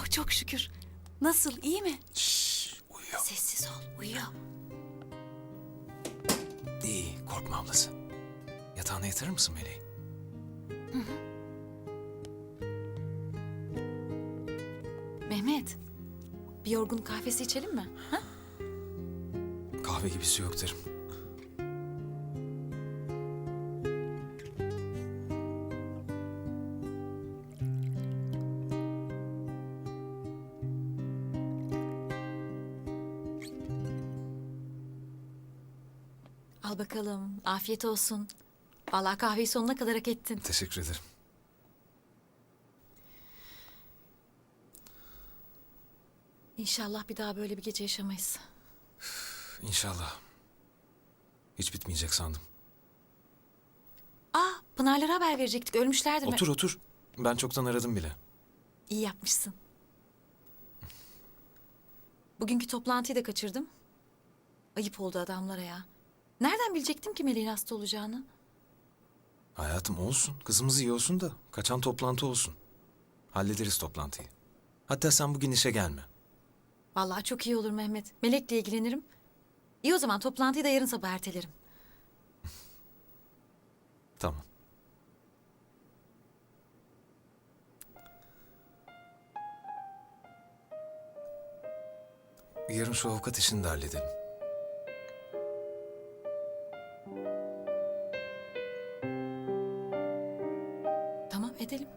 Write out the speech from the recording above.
Oh çok şükür. Nasıl iyi mi? Şşş uyuyor. Sessiz ol uyuyor. İyi korkma ablası. Yatağına yatırır mısın Meleği? Mehmet bir yorgun kahvesi içelim mi? Ha? Kahve gibisi yok derim. Al bakalım afiyet olsun. Vallahi kahveyi sonuna kadar hak ettin. Teşekkür ederim. İnşallah bir daha böyle bir gece yaşamayız. İnşallah. Hiç bitmeyecek sandım. Aa Pınar'lara haber verecektik ölmüşlerdir mi? Otur otur. Ben çoktan aradım bile. İyi yapmışsın. Bugünkü toplantıyı da kaçırdım. Ayıp oldu adamlara ya. Nereden bilecektim ki Meleğin hasta olacağını? Hayatım olsun. Kızımız iyi olsun da kaçan toplantı olsun. Hallederiz toplantıyı. Hatta sen bugün işe gelme. Vallahi çok iyi olur Mehmet. Melek'le ilgilenirim. İyi o zaman toplantıyı da yarın sabah ertelerim. Tamam. Yarın şu avukat işini de halledelim. Tamam edelim.